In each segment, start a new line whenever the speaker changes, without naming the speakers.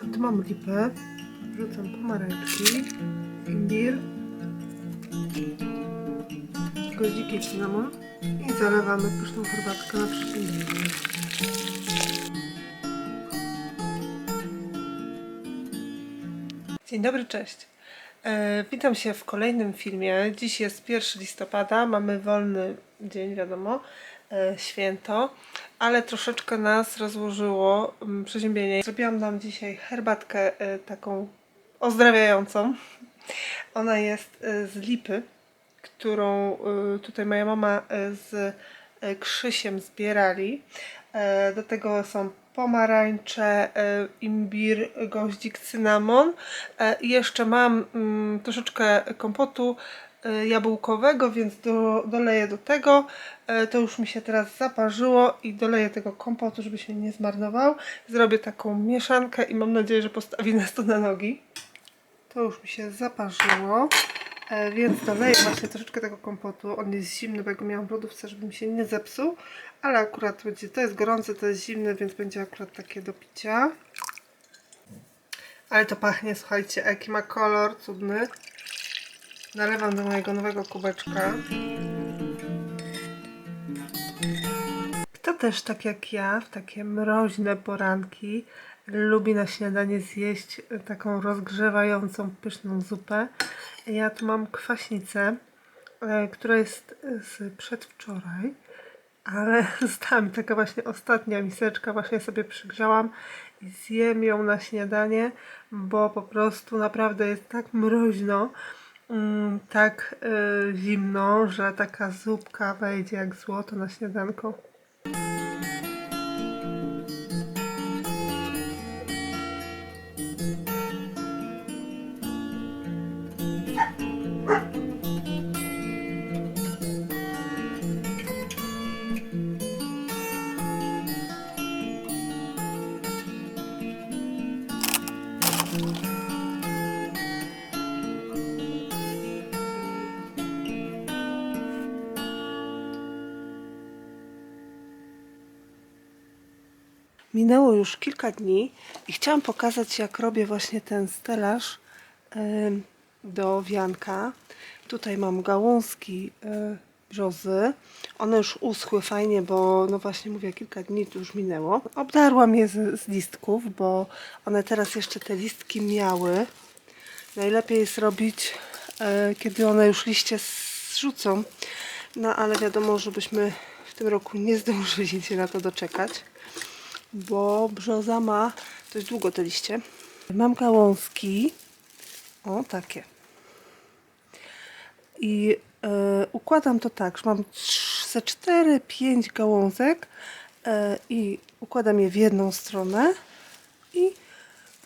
Tu mam lipę. Wrzucam pomarańczki, imbir, goździki cynamon i zalewamy pyszną herbatkę na przeciwnik. Dzień dobry, cześć. E, witam się w kolejnym filmie. Dziś jest 1 listopada, mamy wolny dzień, wiadomo, e, święto, ale troszeczkę nas rozłożyło mm, przeziębienie. Zrobiłam nam dzisiaj herbatkę e, taką ozdrawiającą. Ona jest e, z lipy, którą e, tutaj moja mama z Krzysiem zbierali. Do tego są pomarańcze, imbir, goździk, cynamon. I jeszcze mam mm, troszeczkę kompotu jabłkowego, więc do, doleję do tego. E, To już mi się teraz zaparzyło i doleję tego kompotu, żeby się nie zmarnował. Zrobię taką mieszankę i mam nadzieję, że postawi nas to na nogi. To już mi się zaparzyło, e, więc doleję właśnie troszeczkę tego kompotu. On jest zimny, bo ja go miałam w lodówce, żeby mi się nie zepsuł, ale akurat będzie, to jest gorące, to jest zimne, więc będzie akurat takie do picia. Ale to pachnie, słuchajcie, jaki ma kolor cudny. Nalewam do mojego nowego kubeczka. Kto też tak jak ja, w takie mroźne poranki, lubi na śniadanie zjeść taką rozgrzewającą, pyszną zupę. Ja tu mam kwaśnicę, e, która jest z przedwczoraj, ale została mi taka właśnie ostatnia miseczka, właśnie sobie przygrzałam i zjem ją na śniadanie, bo po prostu naprawdę jest tak mroźno, tak e, zimno, że taka zupka wejdzie jak złoto na śniadanko. Minęło już kilka dni i chciałam pokazać, jak robię właśnie ten stelaż do wianka. Tutaj mam gałązki brzozy. One już uschły fajnie, bo no właśnie mówię, kilka dni już minęło. Obdarłam je z, z listków, bo one teraz jeszcze te listki miały. Najlepiej jest robić, e, kiedy one już liście zrzucą. No ale wiadomo, żebyśmy w tym roku nie zdążyli się na to doczekać bo brzoza ma dość długo te liście. Mam gałązki, o takie. I e, układam to tak, że mam ze 4-5 gałązek e, i układam je w jedną stronę i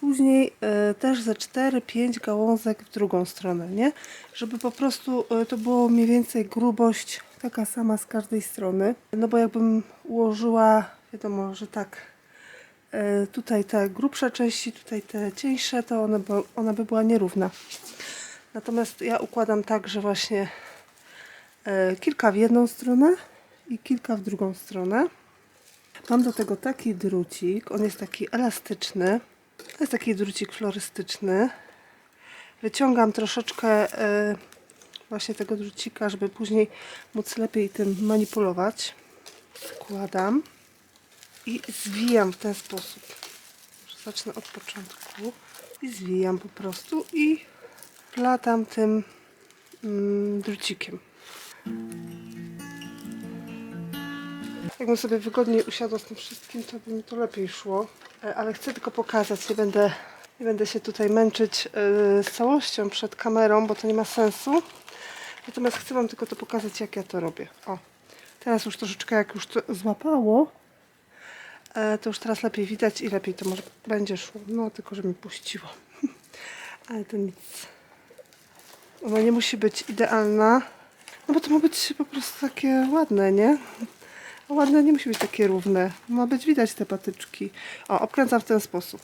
później e, też ze 4-5 gałązek w drugą stronę, nie? Żeby po prostu e, to było mniej więcej grubość taka sama z każdej strony. No bo jakbym ułożyła, wiadomo, że tak tutaj te grubsze części, tutaj te cieńsze, to ona by była nierówna. Natomiast ja układam tak, że właśnie e, kilka w jedną stronę i kilka w drugą stronę. Mam do tego taki drucik, on jest taki elastyczny. To jest taki drucik florystyczny. Wyciągam troszeczkę e, właśnie tego drucika, żeby później móc lepiej tym manipulować. Składam i zwijam w ten sposób. Zacznę od początku i zwijam po prostu i platam tym mm, drucikiem. Jakbym sobie wygodniej usiadła z tym wszystkim, to by mi to lepiej szło. E, Ale chcę tylko pokazać, nie będę, nie będę się tutaj męczyć e, z całością przed kamerą, bo to nie ma sensu. Natomiast chcę Wam tylko to pokazać, jak ja to robię. O, teraz już troszeczkę jak już to złapało, e, to już teraz lepiej widać i lepiej to może będzie szło. No, tylko że mi puściło. Ale to nic. Ona nie musi być idealna, no bo to ma być po prostu takie ładne, nie? A ładne nie musi być takie równe. Ma być widać te patyczki. O, obkręcam w ten sposób.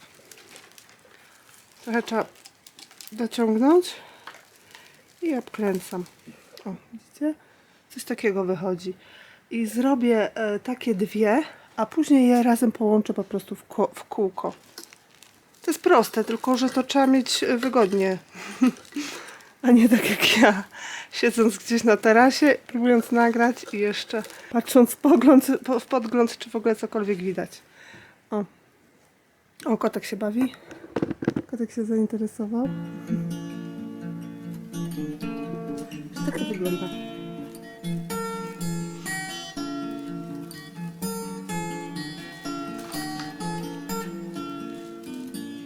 Trochę trzeba dociągnąć i obkręcam. O, widzicie? Coś takiego wychodzi. I zrobię e, takie dwie, a później je razem połączę po prostu w, w kółko. To jest proste, tylko że to trzeba mieć e, wygodnie. A nie tak jak ja, siedząc gdzieś na tarasie, próbując nagrać i jeszcze patrząc w, w podgląd, czy w ogóle cokolwiek widać. O, o kotek się bawi. Kotek się zainteresował. Tak to wygląda.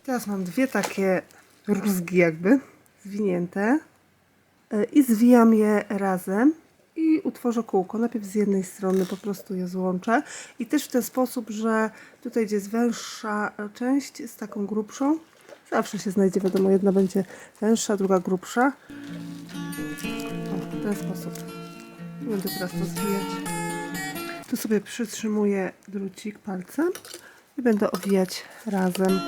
Teraz mam dwie takie rózgi jakby zwinięte E, i zwijam je razem i utworzę kółko. Najpierw z jednej strony po prostu je złączę i też w ten sposób, że tutaj gdzie jest węższa e, część z taką grubszą, zawsze się znajdzie, wiadomo, jedna będzie węższa, druga grubsza. O, w ten sposób. Będę teraz to zwijać. Tu sobie przytrzymuję drucik palcem i będę owijać razem.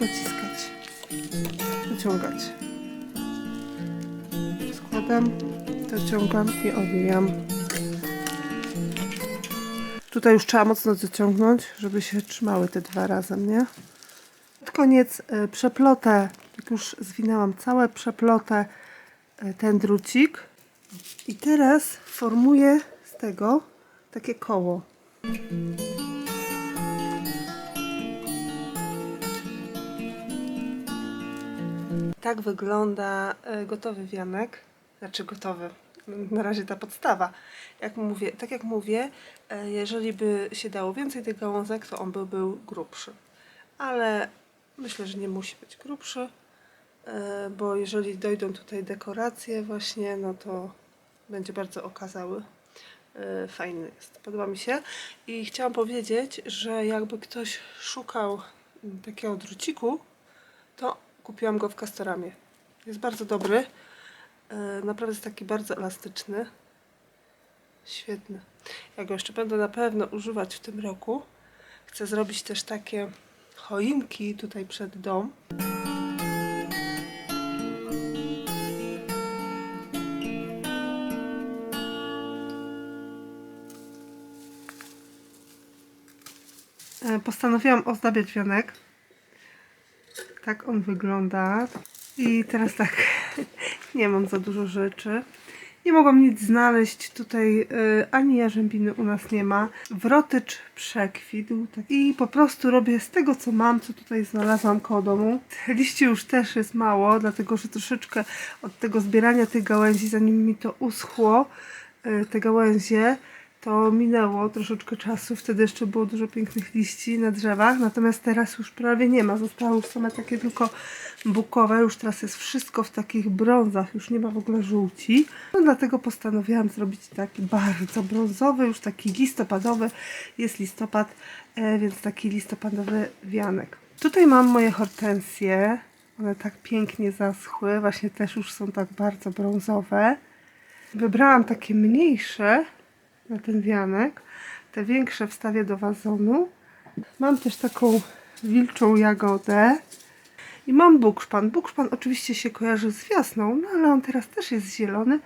Dociskać, dociągać. Składam, dociągam i owijam. Tutaj już trzeba mocno dociągnąć, żeby się trzymały te dwa razem, nie? Pod koniec y, przeplotę, jak już zwinęłam całe przeplotę y, ten drucik i teraz formuję z tego takie koło. Tak wygląda e, gotowy wianek. Znaczy gotowy. Na razie ta podstawa. Jak mówię, tak jak mówię, e, jeżeli by się dało więcej tych gałązek, to on by był grubszy. Ale myślę, że nie musi być grubszy, e, bo jeżeli dojdą tutaj dekoracje właśnie, no to będzie bardzo okazały. Fajny jest, podoba mi się. I chciałam powiedzieć, że jakby ktoś szukał takiego druciku, to kupiłam go w Castoramie. Jest bardzo dobry. E, Naprawdę jest taki bardzo elastyczny. Świetny. Ja go jeszcze będę na pewno używać w tym roku. Chcę zrobić też takie choinki tutaj przed dom. E, Postanowiłam ozdabiać wianek. Tak on wygląda. I teraz tak, nie mam za dużo rzeczy. Nie mogłam nic znaleźć tutaj, y, ani jarzębiny u nas nie ma. Wrotycz przekwitł tak. i po prostu robię z tego co mam, co tutaj znalazłam koło domu. Liści już też jest mało, dlatego że troszeczkę od tego zbierania tych gałęzi, zanim mi to uschło, y, te gałęzie, to minęło troszeczkę czasu. Wtedy jeszcze było dużo pięknych liści na drzewach, natomiast teraz już prawie nie ma. Zostały już same takie tylko bukowe. Już teraz jest wszystko w takich brązach, już nie ma w ogóle żółci. No dlatego postanowiłam zrobić taki bardzo brązowy, już taki listopadowy. Jest listopad, e, więc taki listopadowy wianek. Tutaj mam moje hortensje. One tak pięknie zaschły, właśnie też już są tak bardzo brązowe. Wybrałam takie mniejsze na ten wianek. Te większe wstawię do wazonu. Mam też taką wilczą jagodę. I mam bukszpan. Bukszpan oczywiście się kojarzy z wiosną, no ale on teraz też jest zielony.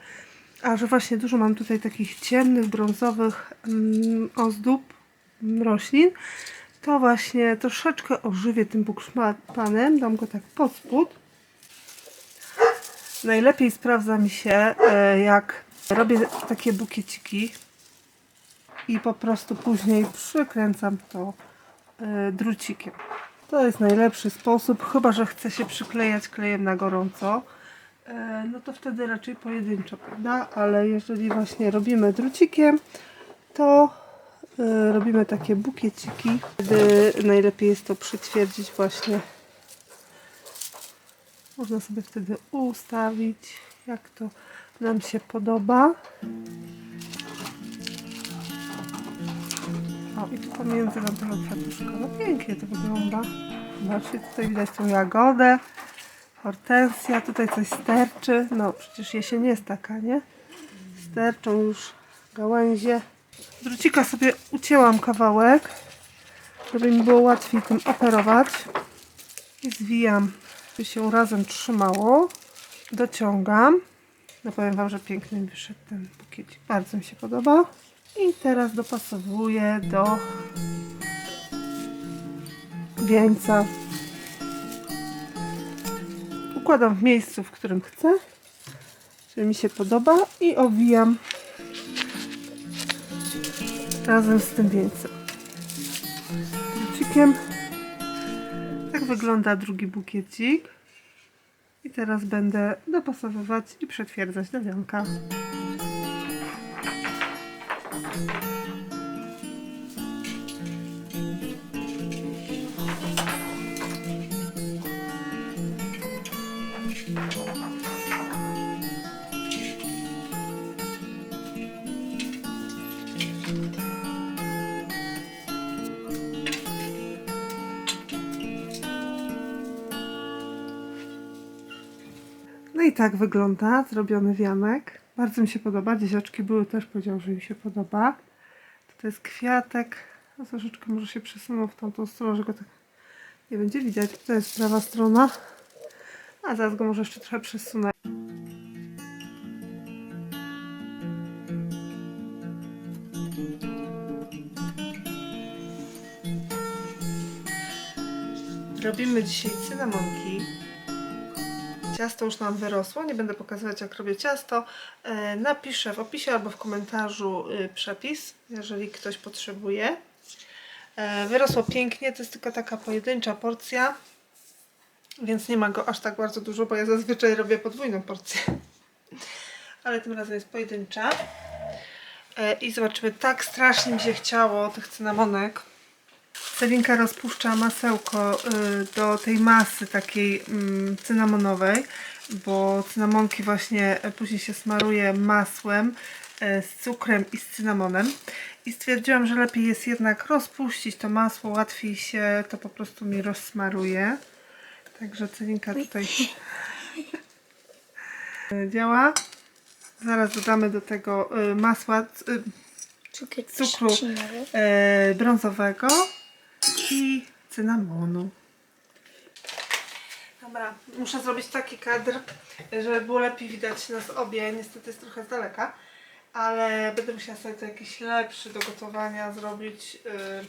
A że właśnie dużo mam tutaj takich ciemnych, brązowych mm, ozdób mm, roślin, to właśnie troszeczkę ożywię tym bukszpanem. Dam go tak pod spód. Najlepiej sprawdza mi się, e, jak robię takie bukieciki i po prostu później przykręcam to e, drucikiem. To jest najlepszy sposób, chyba że chce się przyklejać klejem na gorąco. E, No to wtedy raczej pojedynczo, prawda? Ale jeżeli właśnie robimy drucikiem, to e, robimy takie bukieciki. Wtedy najlepiej jest to przytwierdzić właśnie. Można sobie wtedy ustawić, jak to nam się podoba. I tu pomiędzy tego kwiatuszka. No pięknie to wygląda. Zobaczcie, tutaj widać tą jagodę, hortensja, tutaj coś sterczy. No, przecież jesień jest taka, nie? Sterczą już gałęzie. Drucika sobie ucięłam kawałek, żeby mi było łatwiej tym operować. I zwijam, by się razem trzymało. Dociągam. No powiem Wam, że piękny wyszedł ten bukiecik. Bardzo mi się podoba. I teraz dopasowuję do wieńca. Układam w miejscu, w którym chcę, że mi się podoba i owijam razem z tym wieńcem. Bukiecikiem. Tak wygląda drugi bukiecik. I teraz będę dopasowywać i przetwierdzać do wianka. Tak wygląda zrobiony wianek. Bardzo mi się podoba. Dzieciaczki były też powiedział, że im się podoba. To jest kwiatek. No troszeczkę może się przesunął w tamtą stronę, że go tak nie będzie widać. To jest prawa strona. A zaraz go może jeszcze trochę przesunę. Robimy dzisiaj cynamonki. Ciasto już nam wyrosło, nie będę pokazywać jak robię ciasto. E, Napiszę w opisie albo w komentarzu y, przepis, jeżeli ktoś potrzebuje. E, Wyrosło pięknie, to jest tylko taka pojedyncza porcja, więc nie ma go aż tak bardzo dużo, bo ja zazwyczaj robię podwójną porcję. Ale tym razem jest pojedyncza. E, I zobaczymy, tak strasznie mi się chciało tych cynamonek. Celinka rozpuszcza masełko y, do tej masy takiej mm, cynamonowej, bo cynamonki właśnie e, później się smaruje masłem e, z cukrem i z cynamonem. I stwierdziłam, że lepiej jest jednak rozpuścić to masło, łatwiej się to po prostu mi rozsmaruje. Także Celinka tutaj działa. Zaraz dodamy do tego y, masła, y, Cukru. e, brązowego i cynamonu. Dobra, muszę zrobić taki kadr, żeby było lepiej widać nas obie. Niestety jest trochę z daleka, ale będę musiała sobie to jakiś lepszy do gotowania zrobić. y,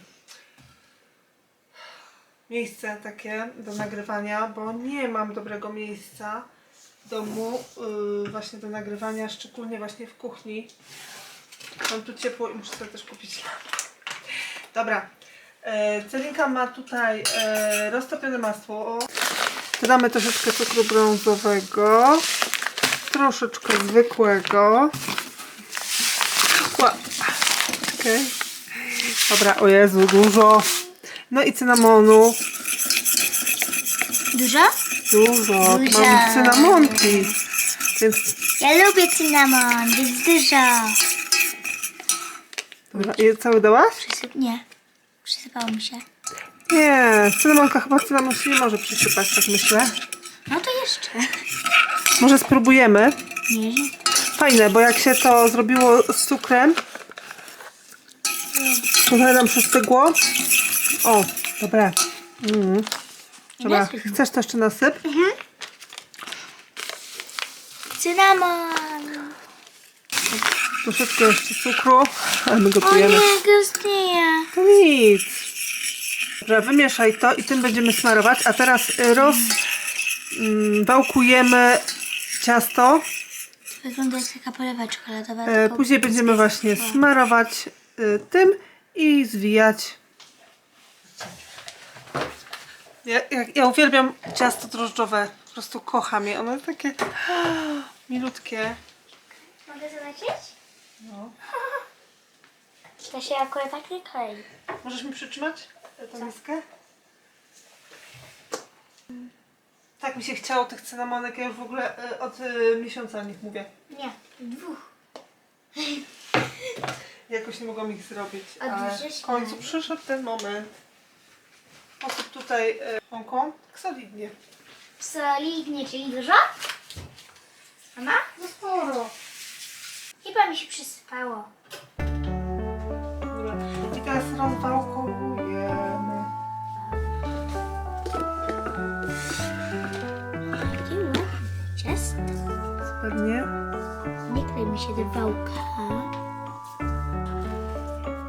miejsce takie do nagrywania, bo nie mam dobrego miejsca w domu y, właśnie do nagrywania, szczególnie właśnie w kuchni. Mam tu ciepło i muszę sobie też kupić. Dobra. E, Celinka ma tutaj e, roztopione masło. Dodamy troszeczkę cukru brązowego. Troszeczkę zwykłego. Okej. Dobra, o Jezu, dużo. No i cynamonu.
Dużo?
Dużo.
Dużo.
Mam cynamonki. Więc
Ja lubię cynamon, więc dużo.
dobra, i cały dałaś?
Nie. Przysypało mi się.
Nie, cynamonka chyba cynamon się nie może przysypać, tak myślę.
No to jeszcze.
Może spróbujemy.
Nie,
Fajne, bo jak się to zrobiło z cukrem, to trochę nam przystygło. O, dobre. Mm. Dobra, chcesz to jeszcze nasyp?
Cynamon.
Troszeczkę jeszcze cukru, a my
O
gotujemy.
nie, gostnieje.
To nic. Dobra, wymieszaj to i tym będziemy smarować. A teraz y, roz... mm, ciasto.
Wygląda jak taka polewa czekoladowa.
E,
tylko
Później będziemy właśnie smarować y, tym i zwijać. Ja, ja, ja uwielbiam ciasto drożdżowe. Po prostu kocham je. One są takie milutkie.
Mogę zobaczyć?
No.
To się akurat tak nie klei.
Możesz mi przytrzymać tę miskę? Tak mi się chciało tych cynamonek. Ja już w ogóle e, od e, miesiąca o nich mówię.
Nie, dwóch.
Jakoś nie mogłam ich zrobić.
A
ale w końcu przyszedł ten moment. Osób tutaj mąką. Tak solidnie.
Solidnie, czyli dużo? Mama?
No sporo.
Chyba mi się przysypało.
Dobra. I teraz rozwałkowujemy.
Jakie ładne ciasto.
Pewnie.
Nie klej mi się do wałka.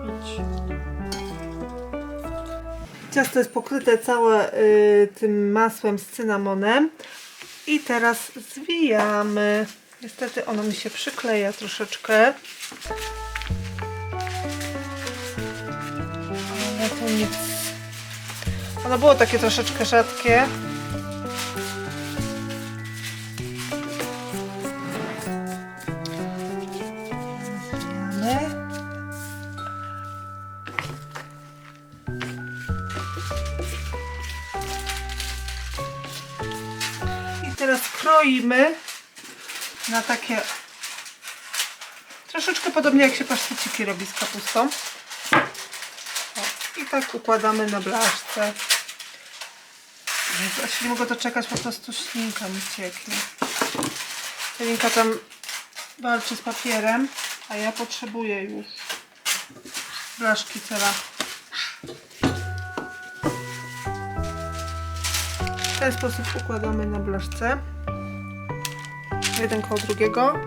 Idź.
Ciasto jest pokryte całe y, tym masłem z cynamonem. I teraz zwijamy. Niestety ono mi się przykleja troszeczkę. Ale to nic. Ono było takie troszeczkę rzadkie. I teraz kroimy na takie troszeczkę podobnie jak się paszteciki robi z kapustą. O, I tak układamy na blaszce. Jezu, się nie mogę doczekać, po prostu ślinka mi cieknie. Celinka tam walczy z papierem, a ja potrzebuję już blaszki cela. W ten sposób układamy na blaszce. Jeden koło drugiego.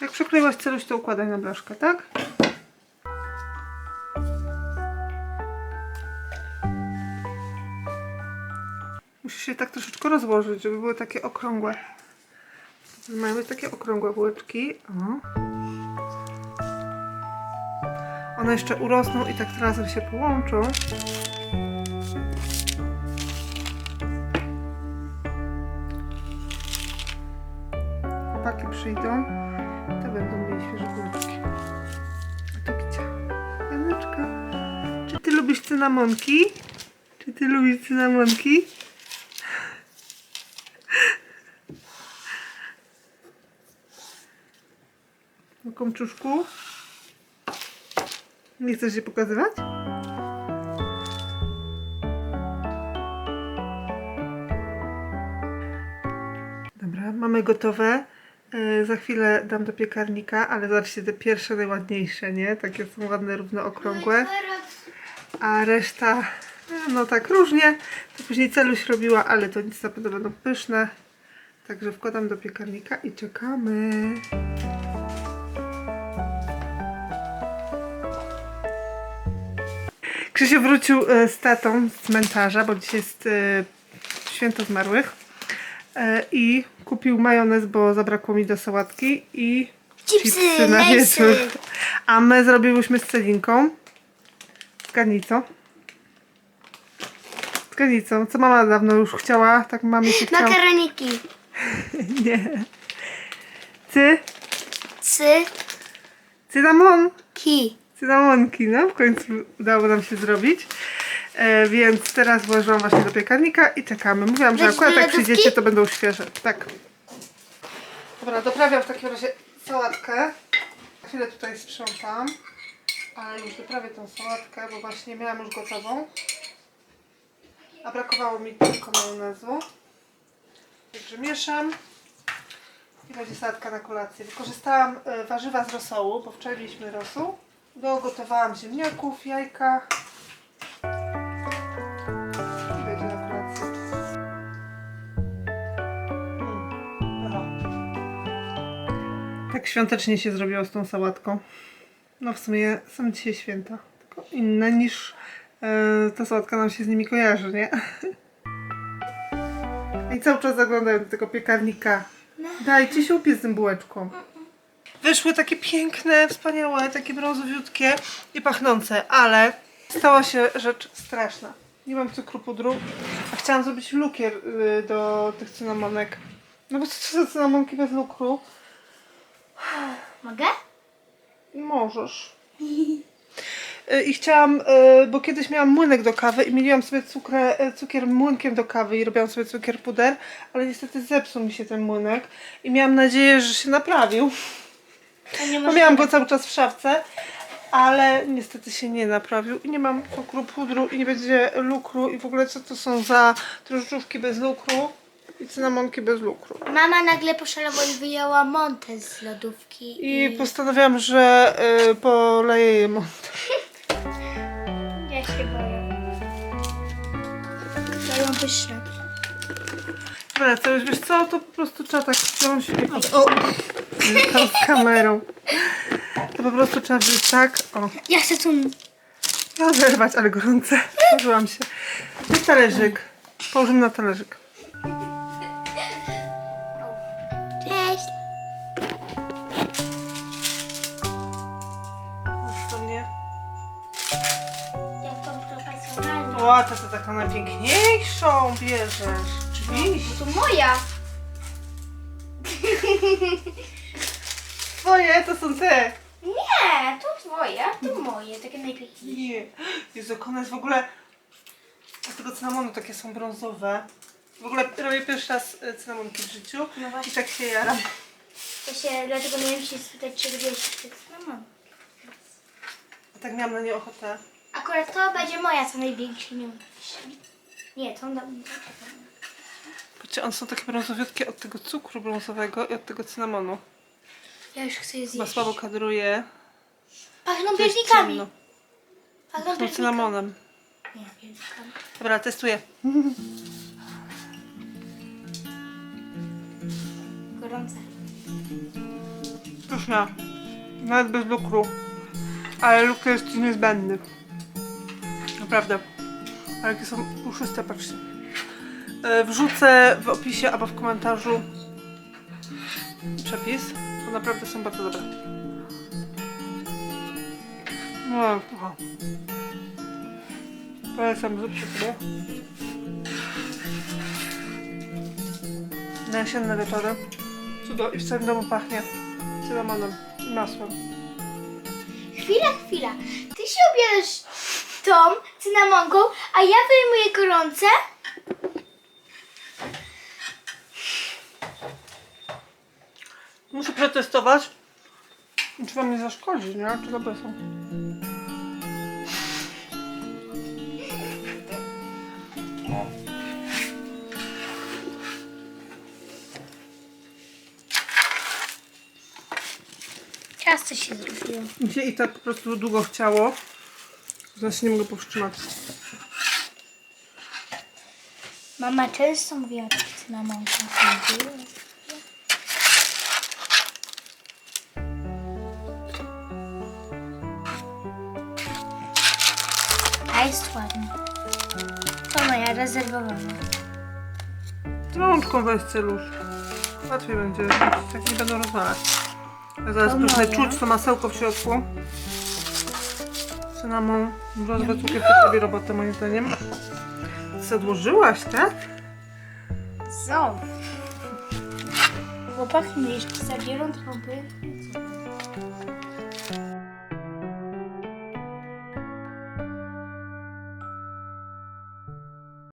Jak przykleiłaś celuś, to układaj na blaszkę, tak? Musisz się tak troszeczkę rozłożyć, żeby były takie okrągłe. Być takie okrągłe bułeczki. O. One jeszcze urosną i tak razem się połączą. Chłopaki przyjdą, to będą mieli świeże bułeczki. A tu Kicia. Janeczka. Czy ty lubisz cynamonki? Czy ty lubisz cynamonki? Komczuszku? Nie chcesz się pokazywać? Dobra, mamy gotowe. E, za chwilę dam do piekarnika, ale zobaczcie, te pierwsze najładniejsze, nie? Takie są ładne, równo okrągłe. A reszta, e, no tak różnie. To później celuś robiła, ale to nic na pewno będą pyszne. Także wkładam do piekarnika i czekamy. Krzysiu wrócił e, z tatą z cmentarza, bo dzisiaj jest e, święto zmarłych. E, I kupił majonez, bo zabrakło mi do sałatki i
Chipsy,
na
lejsy.
wieczór. A my zrobiłyśmy z celinką. Zgadnij co? Zgadnij co? Co mama dawno już chciała, tak mamie się chciała.
Makaroniki.
Nie. Ty?
Cy.
Cynamon?
Ki.
Cynamonki, no w końcu udało nam się zrobić. E, więc teraz włożyłam właśnie do piekarnika i czekamy. Mówiłam, że
Weź
akurat jak
lodówki?
przyjdziecie, to będą świeże. Tak. Dobra, doprawiam w takim razie sałatkę. Chwilę tutaj sprzątam. Ale już doprawię tą sałatkę, bo właśnie miałam już gotową. A brakowało mi tylko majonezu. Także mieszam. I będzie sałatka na kolację. Wykorzystałam e, warzywa z rosołu, bo wczoraj mieliśmy rosół. Dogotowałam ziemniaków, jajka. I będzie na kolację. Mm, dobra. Tak świątecznie się zrobiło z tą sałatką. No w sumie są dzisiaj święta. Tylko inne niż e, ta sałatka nam się z nimi kojarzy, nie? I cały czas zaglądają do tego piekarnika. Dajcie się upiec z tym bułeczką. Wyszły takie piękne, wspaniałe, takie brązowiutkie i pachnące, ale stała się rzecz straszna. Nie mam cukru pudru, a chciałam zrobić lukier y, do tych cynamonek. No bo co to za cynamonki bez lukru?
Mogę?
Możesz. Y, I chciałam, y, bo kiedyś miałam młynek do kawy i mieliłam sobie cukrę, y, cukier młynkiem do kawy i robiłam sobie cukier puder, ale niestety zepsuł mi się ten młynek i miałam nadzieję, że się naprawił. Bo miałam go cały czas w szafce, ale niestety się nie naprawił i nie mam cukru pudru i nie będzie lukru i w ogóle co to są za drożdżówki bez lukru i cynamonki bez lukru.
Mama nagle poszalała i wyjęła montę z lodówki.
I postanowiłam, że y, poleję je montę.
Ja się boję. będą pyszne.
Co już wiesz co, to po prostu trzeba tak wziąć i... O! Tam z kamerą. To po prostu trzeba wziąć tak, o.
Ja chcę tu...
No zerwać, ale gorące. Położyłam się. Jest talerzyk. Położymy na talerzyk.
Cześć.
Już to mnie.
Jak tą profesjonalną.
O, to, to taką najpiękniejszą bierzesz. Oczywiście.
To moja.
Twoje to są te.
Nie, to twoja, to moje, takie najpiękniejsze.
Nie. Jezu, jak one jest w ogóle... Z tego cynamonu takie są brązowe. W ogóle robię pierwszy raz e, cynamonki w życiu.
No
I
właśnie.
tak się jaram.
Ja się, dlatego miałem się spytać, czy lubisz tych mamon.
A tak miałam na nie ochotę.
Akurat to będzie moja co największa. Nie, nie to da,
Patrzcie, one są takie brązowiutkie od tego cukru brązowego i od tego cynamonu.
Ja już chcę je
Chyba
zjeść.
słabo kadruje.
Pachną
To jest
piernikami.
ciemno.
Pachną
Są
piernikami.
cynamonem.
Nie.
Dobra, testuję.
Gorące.
Pyszna. Nawet bez lukru. Ale luk jest ci niezbędny. Naprawdę. Ale jakie są puszyste, patrzcie. E, Wrzucę w opisie albo w komentarzu przepis. Bo naprawdę są bardzo dobre. No, kocham. Polecam, zróbcie sobie. Na jesienne wieczory. Cudo i w całym domu pachnie cynamonem i masłem.
Chwila, chwila. Ty się obierasz tą cynamonką, a ja wyjmuję gorące.
Muszę przetestować. Czy wam nie zaszkodzi, nie? Czy dobre są?
Ciasto się zrobiło.
Mi się i tak po prostu długo chciało. Zaś nie mogę powstrzymać.
Mama często mówiła o tych A jest ładna. To moja rezerwowana.
Rączką weź celusz. Łatwiej będzie. Tak nie będą rozwalać. Ja zaraz
To moja.
czuć to masełko w środku. Cynamon, brązowy cukier też robi robotę moim zdaniem. Co odłożyłaś, tak?
Zo. Chłopaki mnie jeszcze zabiorą, to by...